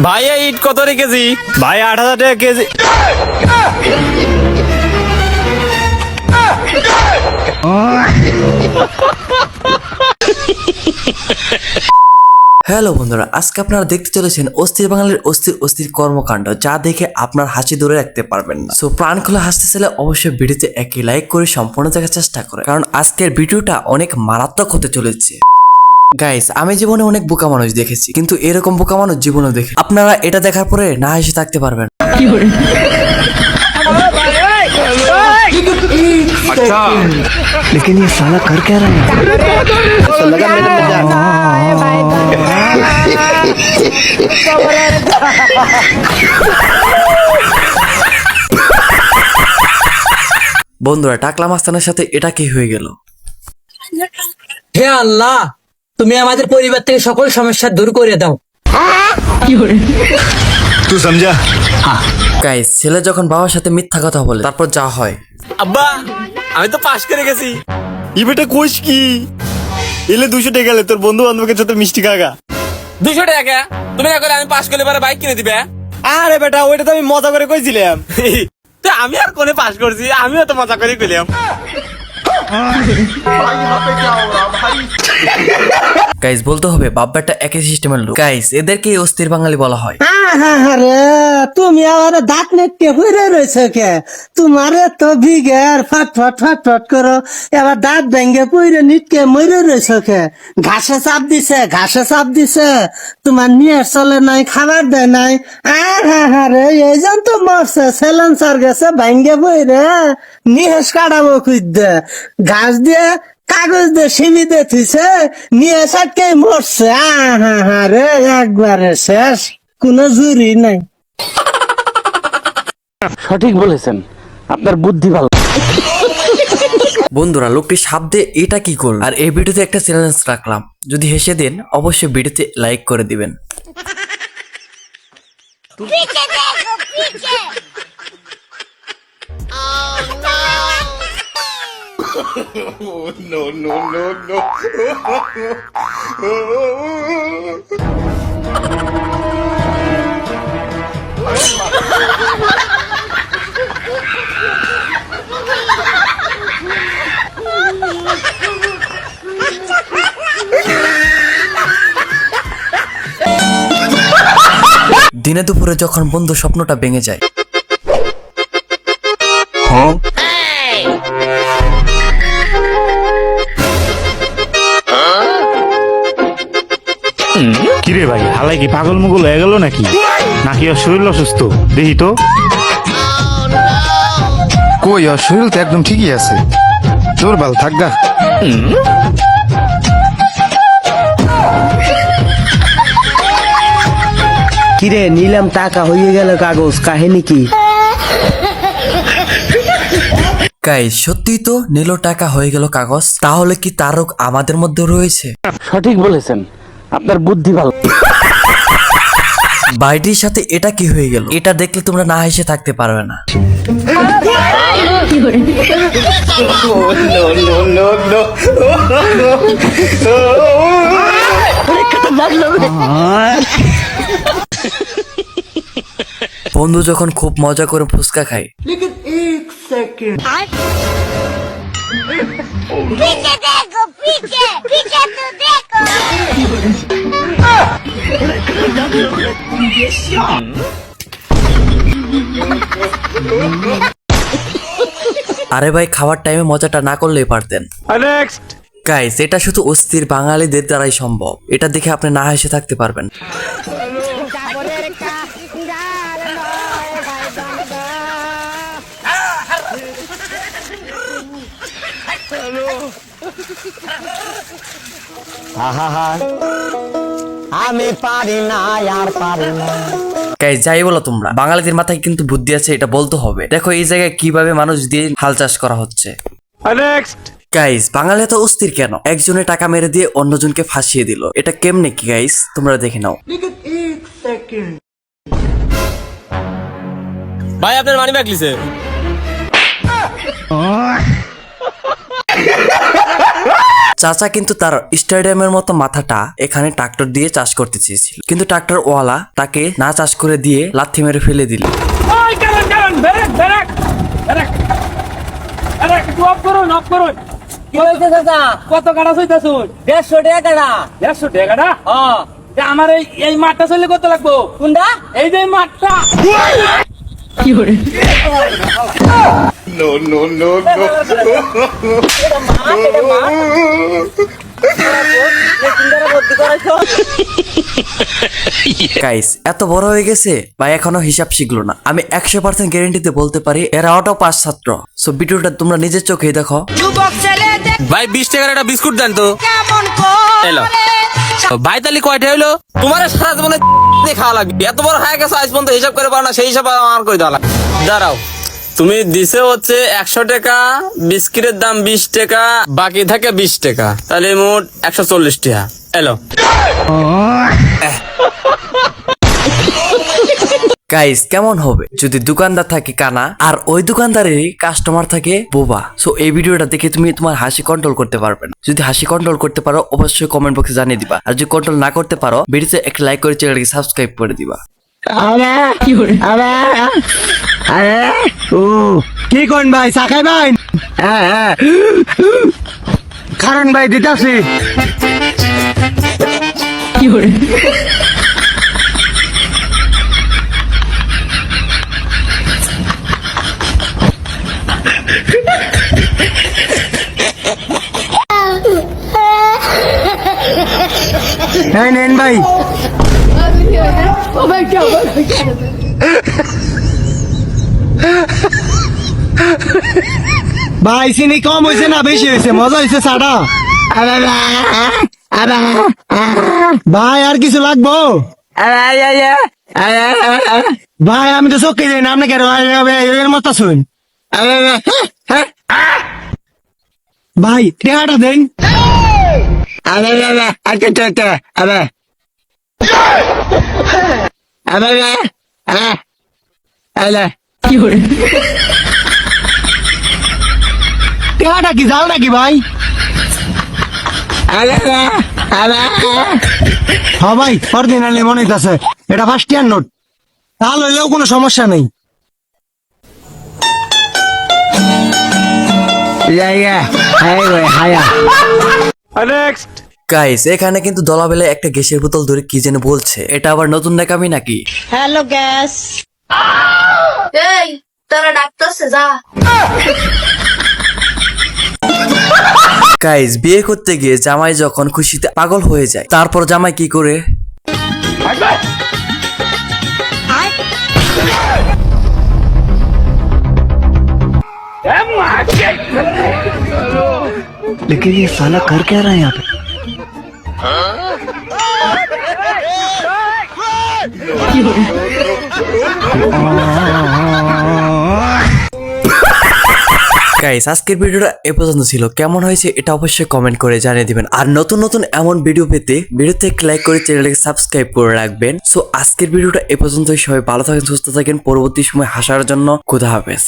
ভাই এই ইট কত রে কেজি? ভাই আট হাজার টাকা কেজি। হ্যালো বন্ধুরা আজকে আপনারা দেখতে চলেছেন অস্থির বাঙালির অস্থির অস্থির কর্মকাণ্ড যা দেখে আপনার হাসি ধরে রাখতে পারবেন না। সো প্রাণ খোলা হাসতে চাইলে অবশ্যই ভিডিওতে একই লাইক করে সম্পূর্ণ দেখার চেষ্টা করে কারণ আজকের ভিডিওটা অনেক মারাত্মক হতে চলেছে। গাইস আমি জীবনে অনেক বোকা মানুষ দেখেছি কিন্তু এরকম বোকা মানুষ জীবনেও দেখে আপনারা এটা দেখার পরে না হেসে থাকতে পারবেন लेकिन ये साला कर क्या रहा है বন্ধুরা টাকলা মাস্তানের সাথে এটা কি হয়ে গেল হে আল্লাহ তুমি আমাদের পরিবার থেকে সকল সমস্যা দূর করে দাও। তুই সমঝা? হ্যাঁ। গাইস ছেলে যখন বাবার সাথে মিথ্যা কথা বলে তারপর যা হয়। আব্বা আমি তো পাশ করে গেছি। ই বেটা কোষ কি? এলে দুশো টাকা তোর বন্ধু বান্ধবকে সাথে মিষ্টি কাকা দুশো টাকা তুমি না করে আমি পাশ করলে পরে বাইক কিনে দিবে? আরে বেটা ওইটা তো আমি মজা করে কইছিলাম। তো আমি আর কোনে পাশ করছি? আমিও তো মজা করে কইলাম। গাইস বলতে হবে বাব্বাটা একই সিস্টেমের লোক। গাইস এদেরকে অস্থির বাঙালি বলা হয়। তুমি আমার দাঁত নেটকে হয়ে রয়েছে কে? তোমারে তো বিঘের ফট ফট ফট ফট করো। এবার দাঁত ভেঙ্গে পইরে নিটকে মরে রয়েছে কে? ঘাসে চাপ দিছে, ঘাসে চাপ দিছে। তোমার নিয়ে চলে নাই, খাবার দেয় নাই। আর আরে এই জন তো মরছে সেলেন্সার গেছে ভেঙ্গে পইরে নিহেস কাটাবো খুঁজতে। ঘাস দিয়ে কাগজ দিয়ে সিমি দিয়ে থুইছে নিয়ে সাটকে মরছে। আরে একবারে শেষ। কোনো জুরি নাই। সঠিক বলেছেন। আপনার বুদ্ধি ভালো। বন্ধুরা লোকটি শব্দে এটা কি করল? আর এই ভিডিওতে একটা চ্যালেঞ্জ রাখলাম। যদি হেসে দেন অবশ্যই ভিডিওতে লাইক করে দিবেন। no, no, no, no. দিনে দুপুরে যখন বন্ধু স্বপ্নটা ভেঙে যায় হ্যাঁ? ভাই হালাই কি পাগল মুগল হয়ে গেল নাকি? নাকি ওর শরীর অসুস্থ? দেখি তো। কই ওর শরীর তো একদম ঠিকই আছে। তোর ভালো থাকগা কিরে নিলাম টাকা হয়ে গেল কাগজ কাহিনী কি? গাইস সত্যি তো নিল টাকা হয়ে গেল কাগজ। তাহলে কি তারক আমাদের মধ্যে রয়েছে? সঠিক বলেছেন। আপনার বুদ্ধি ভালো। বাইটির সাথে এটা কি হয়ে গেল? এটা দেখলে তোমরা না হেসে থাকতে পারবে না। বন্ধু যখন খুব মজা করে ফুচকা খায়। पीछे 你别笑。আরে ভাই খাওয়ার টাইমে মজাটা না করলেই পারতেন। গাইস এটা শুধু অস্থির বাঙালিদের দ্বারাই সম্ভব। এটা দেখে আপনি না হেসে থাকতে পারবেন। আমি পারি না আর পারি না। গাইস যাই বলো তোমরা বাঙালিদের মাথায় কিন্তু বুদ্ধি আছে এটা বলতে হবে। দেখো এই জায়গায় কীভাবে মানুষ দিয়ে হাল চাষ করা হচ্ছে। নেক্সট গাইস বাঙালি তো অস্থির কেন? একজনে টাকা মেরে দিয়ে অন্যজনকে ফাঁসিয়ে দিল। এটা কেমনে কি গাইস তোমরা দেখে নাও। ভাই আপনার মানি ব্যাগ লিছে চাচা কিন্তু তার স্টেডিয়ামের মতো মাথাটা এখানে ট্রাক্টর দিয়ে চাষ করতে চেয়েছিল। কিন্তু ট্রাক্টর ওয়ালা তাকে না চাষ করে দিয়ে লাথি মেরে ফেলে দিল। কি কত কাটা চইতাছুন দেড়শো টাকা কাটা দেড়শো টাকাটা হ্যাঁ। আমার এই এই মাঠটা চললে কত লাগবো? কোনটা? এই যে মাঠটা। গাইস এত বড় হয়ে গেছে? বা এখনও হিসাব শিখলো না। আমি একশো পার্সেন্ট গ্যারেন্টিতে বলতে পারি এরা অটো পাস ছাত্র। সো ভিডিওটা তোমরা নিজের চোখে দেখো। ভাই বিশ টাকার একটা বিস্কুট দেন তো। এলো। ভাই তাহলে কয়টা হইল? তোমার সারা জীবনে খাওয়া লাগবে। এত বড় হয়ে গেছে আজ পর্যন্ত হিসাব করে পারো না সেই হিসাব আমার করে দেওয়া লাগবে? দাঁড়াও। তুমি দিছে হচ্ছে একশো টাকা, বিস্কিটের দাম বিশ টাকা, বাকি থাকে বিশ টাকা। তাহলে মোট একশো চল্লিশ টাকা। এলো। গাইস কেমন হবে? যদি দোকানদার থাকে কানা, আর ওই দোকানদারেরই কাস্টমার থাকে বোবা সো এই ভিডিওটা দেখে তুমি তোমার হাসি কন্ট্রোল করতে পারবে না। যদি হাসি কন্ট্রোল করতে পারো, অবশ্যই কমেন্ট বক্সে জানিয়ে দিবা। আর যদি কন্ট্রোল না করতে পারো, ভিডিওতে একটা লাইক করে চ্যানেলকে সাবস্ক্রাইব করে দিবা। কি কোন ভাই চাকাই ভাই কারণ ভাই দিতাছি। হ্যাঁ নেন ভাই। ভাই চিনি কম হয়েছে না বেশি হয়েছে মজা হয়েছে সাটা ভাই আর কিছু লাগবো ভাই আমি তো চোখে যাই না আপনি কেন এর মতো শুন ভাই টেহাটা দেন টেহাটা কি জাল নাকি ভাই? হ্যাঁ ভাই অরিজিনালি মনে হইতাছে এটা ফার্স্ট ইয়ার নোট তাহলে হইলেও কোনো সমস্যা নেই। গাইস এখানে কিন্তু দলাবেলে একটা গ্যাসের বোতল ধরে কি যেন বলছে এটা আবার নতুন দেখামি নাকি হ্যালো গ্যাস এই তোরা ডাক্তারছে যা গাইস বিয়ে করতে গিয়ে জামাই যখন খুশিতে পাগল হয়ে যায় তারপর জামাই কি করে लेकिन ये साला कर क्या रहा है यहाँ पे গাইস আজকের ভিডিওটা এ পর্যন্ত ছিল। কেমন হয়েছে এটা অবশ্যই কমেন্ট করে জানিয়ে দিবেন। আর নতুন নতুন এমন ভিডিও পেতে ভিডিওতে লাইক করে চ্যানেলটাকে সাবস্ক্রাইব করে রাখবেন। সো আজকের ভিডিওটা এ পর্যন্তই। সবাই ভালো থাকেন, সুস্থ থাকেন। পরবর্তী সময় হাসার জন্য খুদা হাফেজ।